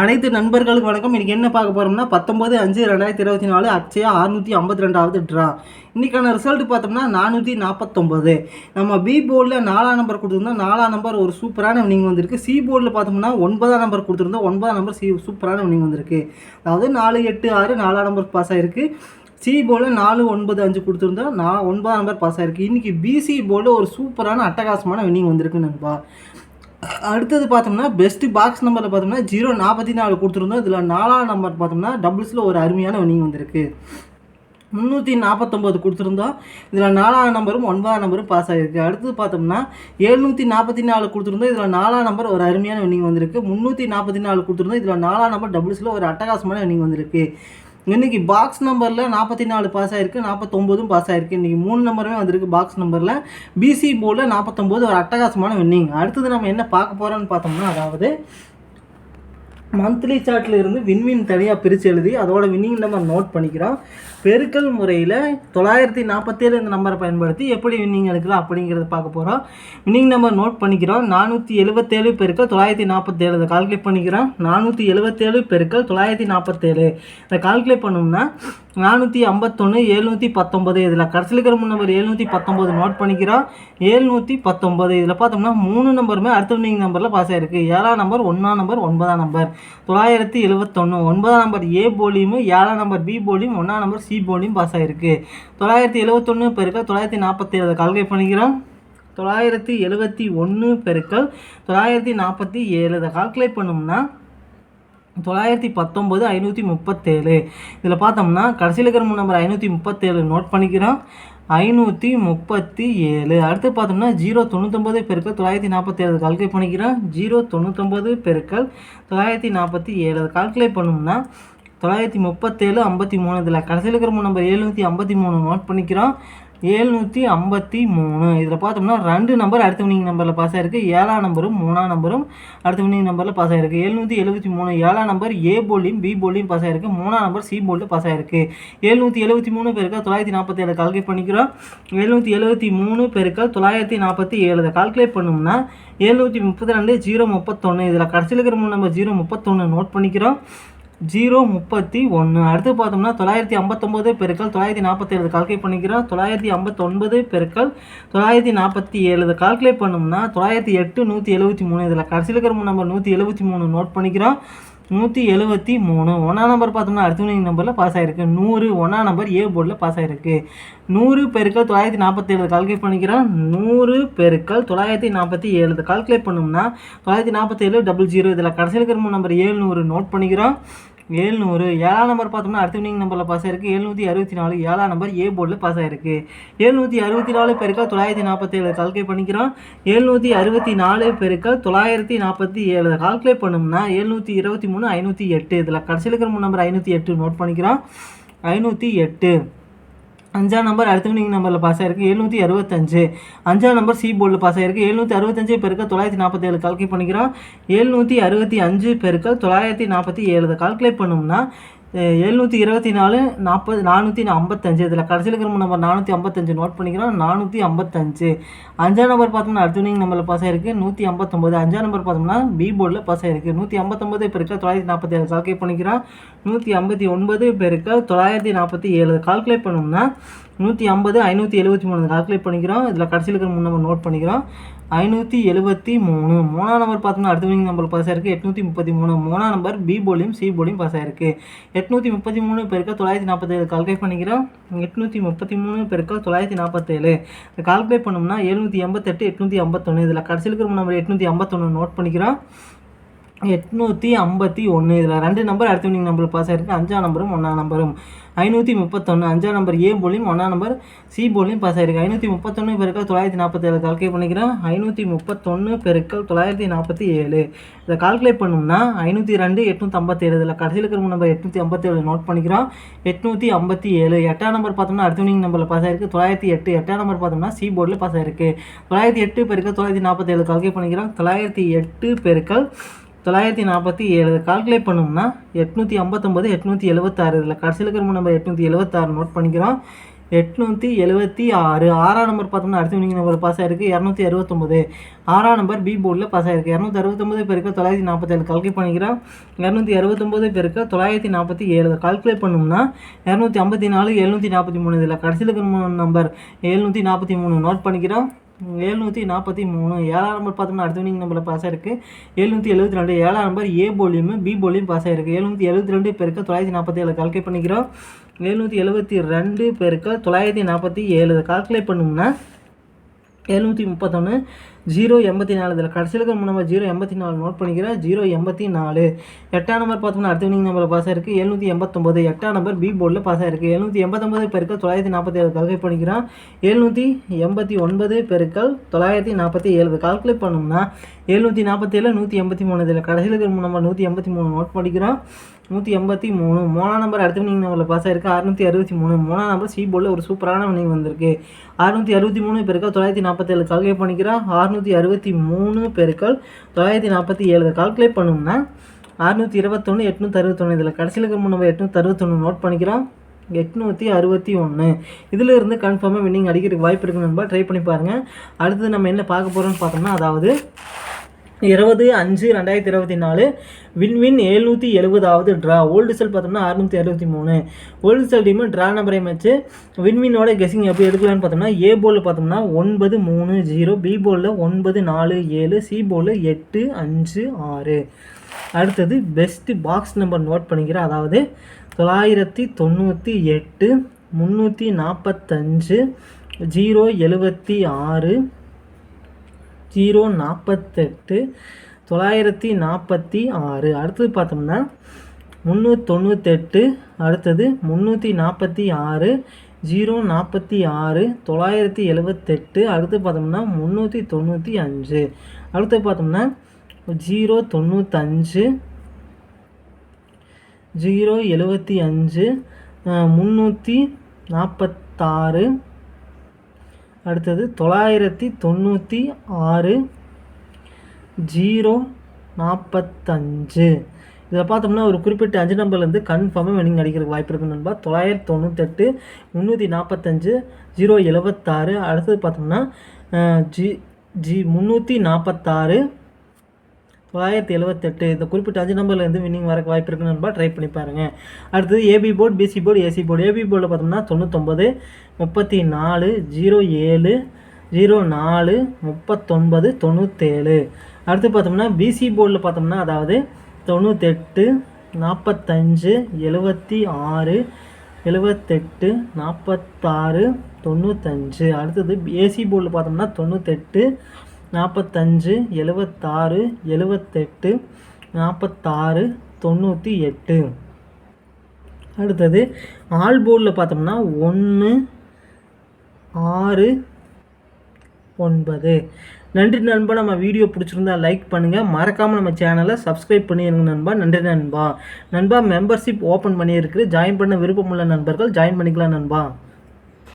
அனைத்து நண்பர்களுக்கு வணக்கம். இன்றைக்கி என்ன பார்க்க போகிறோம்னா பத்தொம்பது அஞ்சு ரெண்டாயிரத்தி இருபத்தி நாலு அக்ஷயா அறுநூற்றி ஐம்பத்தி ரெண்டாவது ட்ரா இன்றைக்கான ரிசல்ட் பார்த்தோம்னா நானூற்றி நாற்பத்தொம்பது நம்ம பி போர்டில் நாலாம் நம்பர் கொடுத்துருந்தோம். நாலாம் நம்பர் ஒரு சூப்பரான வினிங் வந்திருக்கு. சி போர்டில் பார்த்தோம்னா ஒன்பதாம் நம்பர் கொடுத்துருந்தோம். ஒன்பதாம் நம்பர் சி சூப்பரான வினிங் வந்திருக்கு. அதாவது நாலு எட்டு ஆறு நாலாம் நம்பர் பாஸ் ஆகிருக்கு சி போர்டில் நாலு ஒன்பது அஞ்சு கொடுத்துருந்தோம். நான் ஒன்பதாம் நம்பர் பாஸ் ஆகிருக்கு இன்றைக்கி பிசி போர்டில் ஒரு சூப்பரான அட்டகாசமான வினிங் வந்திருக்கு நண்பா. அடுத்தது பார்த்தோம்னா பெஸ்ட் பாக்ஸ் நம்பரில் பார்த்தோம்னா ஜீரோ நாற்பத்தி நாலு கொடுத்துருந்தோம். இதில் நாலாம் நம்பர் பார்த்தோம்னா டபுள்ஸில் ஒரு அருமையான வினிங் வந்திருக்கு. முந்நூற்றி நாற்பத்தொம்போது கொடுத்துருந்தோம். இதில் நாலாம் நம்பரும் ஒன்பதாம் நம்பரும் பாஸ் ஆகிருக்கு அடுத்தது பார்த்தோம்னா எழுநூற்றி நாற்பத்தி நாலு கொடுத்துருந்தோம். இதில் நாலாம் நம்பர் ஒரு அருமையான வினிங் வந்திருக்கு. முந்நூற்றி நாற்பத்தி நாலு கொடுத்துருந்தோம். இதில் நாலாம் நம்பர் டபுள்ஸில் ஒரு அட்டகாசமான வினிங் வந்திருக்கு. இன்றைக்கி பாக்ஸ் நம்பரில் நாற்பத்தி நாலு பாஸ் ஆகிருக்கு நாற்பத்தொம்போதும் பாஸ் ஆகிருக்கு இன்றைக்கி மூணு நம்பருமே வந்திருக்கு பாக்ஸ் நம்பரில் பிசி போர்டில் நாற்பத்தொம்போது ஒரு அட்டகாசமான வின்னிங் அடுத்தது நம்ம என்ன பார்க்க போகிறோம்னு பார்த்தோம்னா அதாவது மந்த்லி சார்ட்டில் இருந்து விண்மீன் தனியாக பிரித்து எழுதி அதோட வின்னிங் நம்பர் நோட் பண்ணிக்கிறோம். பெருக்கல் முறையில் தொள்ளாயிரத்தி நாற்பத்தேழு இந்த நம்பரை பயன்படுத்தி எப்படி வின்னிங் எடுக்கலாம் அப்படிங்கிறத பார்க்க போகிறோம் வின்னிங் நம்பர் நோட் பண்ணிக்கிறோம். நானூற்றி எழுபத்தேழு பெருக்கள் தொள்ளாயிரத்தி நாற்பத்தேழு இதை கால்குலேட் பண்ணிக்கிறோம். நானூற்றி எழுபத்தேழு பெருக்கள் தொள்ளாயிரத்தி நாற்பத்தேழு இதை கால்குலேட் பண்ணோம்னா நானூற்றி ஐம்பத்தொன்று எழுநூற்றி பத்தொம்பது இதில் கடைசியில் இருக்கிற மூணு நம்பர் எழுநூற்றி பத்தொம்பது நோட் பண்ணிக்கிறோம் எழுநூற்றி பத்தொம்பது இதில் பார்த்தோம்னா மூணு நம்பருமே அடுத்த நீங்கள் நம்பரில் பாஸ் ஆகிருக்கு ஏழாம் நம்பர் ஒன்றாம் நம்பர் ஒன்பதாம் நம்பர் தொள்ளாயிரத்தி எழுபத்தொன்று ஒன்பதாம் நம்பர் ஏ போலியும் ஏழாம் நம்பர் பி போலியும் ஒன்றாம் நம்பர் சி போலியும் பாஸ் ஆகிருக்கு தொள்ளாயிரத்தி எழுபத்தொன்று பெருக்கள் தொள்ளாயிரத்தி நாற்பத்தி ஏழு கால்குலேட் பண்ணிக்கிறோம் தொள்ளாயிரத்தி எழுபத்தி ஒன்று பெருக்கள் தொள்ளாயிரத்தி நாற்பத்தி ஏழு. இதை கால்குலேட் பண்ணோம்னா தொள்ளாயிரத்தி பத்தொம்போது ஐநூற்றி முப்பத்தேழு. இதில் பார்த்தோம்னா கடைசியில் இருக்கிற நம்பர் ஐநூற்றி முப்பத்தேழு நோட் பண்ணிக்கிறோம். ஐநூற்றி முப்பத்தி ஏழு அடுத்து பார்த்தோம்னா ஜீரோ தொண்ணூத்தொம்பது பெருக்கள் தொள்ளாயிரத்தி நாற்பத்தேழு கால்குலேட் பண்ணிக்கிறோம். ஜீரோ தொண்ணூத்தொம்பது பெருக்கள் தொள்ளாயிரத்தி நாற்பத்தி ஏழு. அதை கால்குலேட் பண்ணோம்னா தொள்ளாயிரத்தி முப்பத்தேழு ஐம்பத்தி மூணு. இதில் கடைசியில் இருக்கிற நம்பர் எழுநூற்றி ஐம்பத்தி மூணு நோட் பண்ணிக்கிறோம். ஏழ்நூற்றி ஐம்பத்தி மூணு. இதில் பார்த்தோம்னா ரெண்டு நம்பர் அடுத்த வினிங் நம்பரில் பாஸ் ஆகிருக்கு ஏழாம் நம்பரும் மூணாம் நம்பரும் அடுத்த வினிங் நம்பரில் பாஸ் ஆகிருக்கு எழுநூற்றி எழுபத்தி மூணு ஏழாம் நம்பர் ஏ போலியும் பி போலியும் பாஸ் ஆகிருக்கு மூணாம் நம்பர் சி போல்டு பாஸ் ஆகிருக்கு ஏழ்நூற்றி எழுபத்தி மூணு பேருக்கு தொள்ளாயிரத்தி நாற்பத்தி ஏழு கால்குலேட் பண்ணிக்கிறோம். எழுநூற்றி எழுபத்தி மூணு பேருக்கு தொள்ளாயிரத்தி நாற்பத்தி ஏழு கால்குலேட் பண்ணோம்னா எழுநூற்றி முப்பத்தி ரெண்டு ஜீரோ முப்பத்தொன்று இதில் கடைசியில் இருக்கிற மூணு நம்பர் ஜீரோ முப்பத்தொன்று நோட் பண்ணிக்கிறோம். ஜீரோ முப்பத்தி ஒன்று அடுத்து பார்த்தோம்னா தொள்ளாயிரத்தி ஐம்பத்தொம்போது பெருக்கள் தொள்ளாயிரத்தி நாற்பத்தேழு. கால்குலேட் பண்ணிக்கிறோம். தொள்ளாயிரத்தி ஐம்பத்தொன்பது பெருக்கள் தொள்ளாயிரத்தி நாற்பத்தி ஏழு. கால்குலேட் பண்ணோம்னா தொள்ளாயிரத்தி எட்டு நூற்றி எழுபத்தி மூணு. இதில் கடைசியில் இருக்கிற நம்பர் நூற்றி எழுபத்தி மூணு நோட் பண்ணிக்கிறோம். நூற்றி எழுபத்தி மூணு. ஒன்றாம் நம்பர் பார்த்தோம்னா அடுத்த நம்பரில் பாஸ் ஆகிருக்கு நூறு. ஒன்றாம் நம்பர் ஏ போர்டில் பாஸ் ஆகிருக்கு நூறு பெருக்கள் தொள்ளாயிரத்தி நாற்பத்தேழு. கால்குலேட் பண்ணிக்கிறோம். நூறு பெருக்கள் தொள்ளாயிரத்தி நாற்பத்தி ஏழு. கால்குலேட் பண்ணோம்னா தொள்ளாயிரத்தி நாற்பத்தேழு டபுள் ஜீரோ இதில் கடைசியில் இருக்கிற நம்பர் நம்பர் ஏழ்நூறு. நோட் பண்ணிக்கிறோம். ஏழ்நூறு ஏழாம் நம்பர் பார்த்தோம்னா அடுத்த வினிங் நம்பரில் பாஸ் ஆயிருக்கு. எழுநூற்றி அறுபத்தி நாலு. ஏழாம் நம்பர் ஏ போர்டில் பாஸ் ஆயிருக்கு. எழுநூற்றி அறுபத்தி நாலு பெருக்கள் தொள்ளாயிரத்தி நாற்பத்தேழு கால்குலேட் பண்ணிக்கிறோம். எழுநூற்றி அறுபத்தி நாலு பெருக்கள் தொள்ளாயிரத்தி நாற்பத்தி ஏழு கால்குலேட் பண்ணோம்னா எழுநூற்றி இருபத்தி மூணு ஐநூற்றி எட்டு. இதில் கடைசியில் இருக்கிற மூணு நம்பர் ஐநூற்றி எட்டு நோட் பண்ணிக்கிறோம். ஐநூற்றி எட்டு. அஞ்சாம் நம்பர் அடுத்தவனிங் நம்பரில் பாஸ் ஆயிருக்கு. எழுநூற்றி அறுபத்தஞ்சு. அஞ்சாம் நம்பர் சி போர்டில் பாஸ் ஆயிருக்கு. எழுநூற்றி அறுபத்தஞ்சு பெருக்கள் தொள்ளாயிரத்தி நாற்பத்தி ஏழு கால்குலேட் பண்ணிக்கிறோம். எழுநூற்றி அறுபத்தி அஞ்சு பெருக்கள் தொள்ளாயிரத்தி நாற்பத்தி ஏழு. கால்குலேட் பண்ணோம்னா எழுநூற்றி இருபத்தி நாலு நாற்பது நானூற்றி ஐம்பத்தஞ்சு. இதில் கடைசியில் இருக்கிற நம்பர் நானூற்றி ஐம்பத்தஞ்சு நோட் பண்ணிக்கிறோம். நானூற்றி ஐம்பத்தஞ்சு. அஞ்சாம் நம்பர் பார்த்தோம்னா அடுத்த நம்பரில் பாஸ் ஆயிருக்கு. நூற்றி ஐம்பத்தொம்போது. அஞ்சாம் நம்பர் பார்த்தோம்னா பி போர்டில் பாஸ் ஆயிருக்கு. நூற்றி ஐம்பத்தொம்போது பெருக்க தொள்ளாயிரத்தி நாற்பத்தி ஏழு கால்குலேட் பண்ணிக்கிறோம். நூற்றி ஐம்பத்தி ஒன்பது பெருக்க தொள்ளாயிரத்தி நாற்பத்தி ஏழு. கால்குலேட் பண்ணோம்னா நூற்றி ஐம்பது ஐநூற்றி எழுபத்தி மூணு. கால்குலேட் பண்ணிக்கிறோம். இதில் கடைசியில் இருக்கிற மூணு நம்பர் நோட் பண்ணிக்கிறோம். ஐநூற்றி எழுபத்தி மூணு. மூணாம் நம்பர் பார்த்தோம்னா அடுத்த வினிங் நம்பர் பாஸ் ஆயிருக்கு. எட்நூற்றி முப்பத்தி மூணு. மூணாம் நம்பர் பி போலியும் சி போலியும் பாஸ் ஆயிருக்கு. எட்நூற்றி முப்பத்தி மூணு பெருக்க தொள்ளாயிரத்தி நாற்பத்தேழு. கால்குலேட் பண்ணிக்கிறோம். எட்நூற்றி முப்பத்தி மூணு பெருக்க தொள்ளாயிரத்தி நாற்பத்தேழு. கால்குலேட் பண்ணோம்னா எழுநூற்றி எண்பத்தெட்டு எட்நூற்றி ஐம்பத்தொன்று இதில் கடைசியில் இருக்கிற நம்பர் எட்நூற்றி ஐம்பத்தொன்று நோட் பண்ணிக்கிறோம். எட்நூற்றி ஐம்பத்தி ஒன்று இதில் ரெண்டு நம்பர் அடுத்த வினிங் நம்பர் பாஸ் ஆகிருக்கு அஞ்சாம் நம்பரும் ஒன்றாம் நம்பரும் ஐநூற்றி முப்பத்தொன்று அஞ்சாம் நம்பர் ஏ போலியும் ஒன்றாம் நம்பர் சி போலியும் பாஸ் ஆகிருக்கு ஐநூற்றி முப்பத்தொன்று பெருக்கள் தொள்ளாயிரத்தி நாற்பத்தேழு கால்குலேட் பண்ணிக்கிறேன் ஐநூற்றி முப்பத்தொன்று பெருக்கள் தொள்ளாயிரத்தி நாற்பத்தி ஏழு. இதை கால்குலேட் பண்ணோம்னா ஐநூற்றி ரெண்டு எட்நூற்றி ஐம்பத்தேழு. இதில் கடைசியில் இருக்கிற நம்பர் எட்நூற்றி ஐம்பத்தேழு நோட் பண்ணிக்கிறோம். எட்நூற்றி ஐம்பத்தி ஏழு. எட்டாம் நம்பர் பார்த்தோம்னா அடுத்த வினிங் நம்பரில் பாஸ் ஆயிருக்கு. தொள்ளாயிரத்தி எட்டு. எட்டாம் நம்பர் பார்த்தோம்னா சி போர்டில் பாஸ் ஆயிருக்கு. தொள்ளாயிரத்தி எட்டு பெருக்கள் தொள்ளாயிரத்தி நாற்பத்தேழு கால்குலேட் பண்ணிக்கிறோம். தொள்ளாயிரத்தி எட்டு பெருக்கள் தொள்ளாயிரத்தி நாற்பத்தி ஏழு கால்குலேட் பண்ணோம்னா எட்நூற்றி ஐம்பத்தொம்பது எட்நூற்றி எழுபத்தாறு இதில் கடைசியில் இருக்கிற நம்பர் எட்நூற்றி எழுபத்தாறு நோட் பண்ணிக்கிறோம். எட்நூற்றி எழுபத்தி ஆறு. ஆறாம் நம்பர் பார்த்தோம்னா அடுத்த வினிங் நம்பர் பாஸ் ஆயிருக்கு. இரநூத்தி அறுபத்தொம்போது. ஆறாம் நம்பர் பி போர்டில் பாஸ் ஆயிருக்கு. இரநூத்தி அறுபத்தொம்போது பேருக்கு தொள்ளாயிரத்தி நாற்பத்தேழு கால்குலேட் பண்ணிக்கிறோம். இரநூத்தி அறுபத்தொம்பது பேருக்கு தொள்ளாயிரத்தி நாற்பத்தி ஏழு கால்குலேட் பண்ணோம்னா இரநூத்தி ஐம்பத்தி நாலு எழுநூற்றி நாற்பத்தி மூணு. இதில் கடைசியில் இருக்கிற நம்பர் எழுநூற்றி நாற்பத்தி மூணு நோட் பண்ணிக்கிறோம். எழுநூற்றி நாற்பத்தி மூணு. ஏழாம் நம்பர் பார்த்தோம்னா அடுத்த வினிங் நம்பரில் பாஸ் ஆயிருக்கு. எழுநூற்றி எழுபத்தி ரெண்டு. ஏழாம் நம்பர் ஏ போலியும் பி போலியும் பாஸ் ஆயிருக்கு. எழுநூற்றி எழுபத்தி ரெண்டு பேருக்கு தொள்ளாயிரத்தி நாற்பத்தி ஏழு. கால்குலேட் பண்ணிக்கிறோம். எழுநூற்றி எழுபத்தி ரெண்டு பேருக்கு தொள்ளாயிரத்தி நாற்பத்தி ஏழு. கால்குலேட் பண்ணோம்னா எழுநூற்றி முப்பத்தொன்று ஜீரோ எண்பத்தி நாலு. இதில் கடைசியில் இருக்கிற நம்பர் ஜீரோ எண்பத்தி நாலு நோட் பண்ணிக்கிறேன். ஜீரோ எண்பத்தி நாலு. எட்டாம் நம்பர் பார்த்தோம்னா அடுத்த வினிங் நம்பர் பாஸ் ஆயிருக்கு. எழுநூற்றி எண்பத்தொம்பது. எட்டாம் நம்பர் பி போர்டில் பாஸ் ஆயிருக்கு. எழுநூற்றி எண்பத்தொம்பது பெருக்கள் தொள்ளாயிரத்தி நாற்பத்தி ஏழு கால்குலேட் பண்ணிக்கிறான் எழுநூற்றி எண்பத்தி ஒன்பது பெருக்கள் தொள்ளாயிரத்தி நாற்பத்தி ஏழு கால்குலேட் பண்ணோம்னா எழுநூற்றி நாற்பத்தி ஏழு நூற்றி எண்பத்தி மூணு. இதில் கடைசியில் இருக்கிற நம்பர் நூற்றி எண்பத்தி மூணு நோட் பண்ணிக்கிறோம். நூற்றி எண்பத்தி மூணு. மூணாம் நம்பர் அடுத்த வினிங் நம்பரில் பாஸ் ஆயிருக்கு. அறுநூற்றி அறுபத்தி மூணு. மூணாம் நம்பர் சி போர்டில் ஒரு சூப்பரான வினிங் வந்திருக்கு. அறுநூற்றி அறுபத்தி மூணு பெருக்கள் தொள்ளாயிரத்தி நாற்பத்தேழு கால்குலேட் பண்ணிக்கிறோம். அறுநூற்றி அறுபத்தி மூணு பெருக்கள் தொள்ளாயிரத்தி நாற்பத்தி ஏழு கால்குலேட் பண்ணோம்னா அறுநூற்றி இருபத்தொன்று எட்நூற்றி அறுபத்தொன்று இதில் கடைசியில் இருக்க நம்பர் எட்நூற்றி அறுபத்தொன்று நோட் பண்ணிக்கிறோம். எட்நூற்றி அறுபத்தி ஒன்று இதில் இருந்து கன்ஃபார்மாக வின்னிங் அடிக்கிறதுக்கு வாய்ப்பு இருக்குன்னு ட்ரை பண்ணி பாருங்கள் அடுத்தது நம்ம என்ன பார்க்க போகிறோம்னு பார்த்தோம்னா அதாவது இருபது அஞ்சு ரெண்டாயிரத்தி இருபத்தி நாலு. வின்வின் எழுநூற்றி எழுபதாவது ட்ரா ஓல்டு செல் பார்த்தோம்னா அறுநூற்றி அறுபத்தி மூணு. ஓல்டு செல் டீமு ட்ரா நம்பரை வச்சு வின்வினோட கெஸிங் எப்படி எடுக்கலான்னு பார்த்தோம்னா ஏ போலில் பார்த்தோம்னா ஒன்பது மூணு ஜீரோ பி போலில் ஒன்பது நாலு ஏழு. சி போலில் எட்டு அஞ்சு ஆறு. அடுத்தது பெஸ்ட்டு பாக்ஸ் நம்பர் நோட் பண்ணிக்கிறேன் அதாவது தொள்ளாயிரத்தி தொண்ணூற்றி எட்டு முந்நூற்றி நாற்பத்தஞ்சு ஜீரோ எழுபத்தி ஆறு ஜீரோ நாற்பத்தெட்டு தொள்ளாயிரத்தி நாற்பத்தி ஆறு. அடுத்தது பார்த்தோம்னா முந்நூற்றி தொண்ணூத்தெட்டு அடுத்தது முந்நூற்றி நாற்பத்தி ஆறு ஜீரோ நாற்பத்தி ஆறு தொள்ளாயிரத்தி எழுபத்தெட்டு அடுத்து பார்த்தோம்னா முந்நூற்றி தொண்ணூற்றி அஞ்சு. அடுத்து பார்த்தோம்னா ஜீரோ தொண்ணூத்தஞ்சு ஜீரோ எழுபத்தி அஞ்சு முந்நூற்றி நாற்பத்தாறு அடுத்தது தொள்ளாயிரத்தி தொண்ணூற்றி ஆறு ஜீரோ நாற்பத்தஞ்சு இதில் பார்த்தோம்னா ஒரு குறிப்பிட்ட அஞ்சு நம்பர்லேருந்து கன்ஃபார்மாக வினிங் அடிக்கிறதுக்கு வாய்ப்பு இருக்குன்னு நண்பா. தொள்ளாயிரத்தி தொண்ணூத்தெட்டு முந்நூற்றி நாற்பத்தஞ்சு ஜீரோ எழுபத்தாறு அடுத்தது பார்த்தோம்னா ஜி ஜி முந்நூற்றி நாற்பத்தாறு தொள்ளாயிரத்தி எழுபத்தெட்டு இந்த குறிப்பிட்ட அஞ்சு நம்பர்லேருந்து வின்னிங் வரக்கு வாய்ப்பு இருக்குன்னு நண்பா ட்ரை பண்ணி பாருங்கள் அடுத்தது AB board BC board AC board AB போர்டில் பார்த்தோம்னா தொண்ணூத்தொம்பது முப்பத்தி நாலு ஜீரோ ஏழு ஜீரோ நாலு முப்பத்தொன்பது தொண்ணூற்றேழு அடுத்து பார்த்தோம்னா பிசி போர்டில் பார்த்தோம்னா அதாவது தொண்ணூத்தெட்டு நாற்பத்தஞ்சு எழுபத்தி ஆறு எழுபத்தெட்டு நாற்பத்தாறு தொண்ணூத்தஞ்சு. அடுத்தது ஏசி போர்டில் பார்த்தோம்னா தொண்ணூத்தெட்டு நாற்பத்தஞ்சு எழுபத்தாறு எழுபத்தெட்டு நாற்பத்தாறு தொண்ணூற்றி எட்டு. அடுத்தது ஆல் போர்டில் பார்த்தோம்னா ஒன்று ஆறு ஒன்பது. நன்றி நண்பா நம்ம வீடியோ பிடிச்சிருந்தா லைக் பண்ணுங்கள் மறக்காமல் நம்ம சேனலை சப்ஸ்கிரைப் பண்ணிடுங்க நண்பா. நன்றி நண்பா. நண்பா மெம்பர்ஷிப் ஓப்பன் பண்ணியிருக்கு. ஜாயின் பண்ண விருப்பமுள்ள நண்பர்கள் ஜாயின் பண்ணிக்கலாம் நண்பா.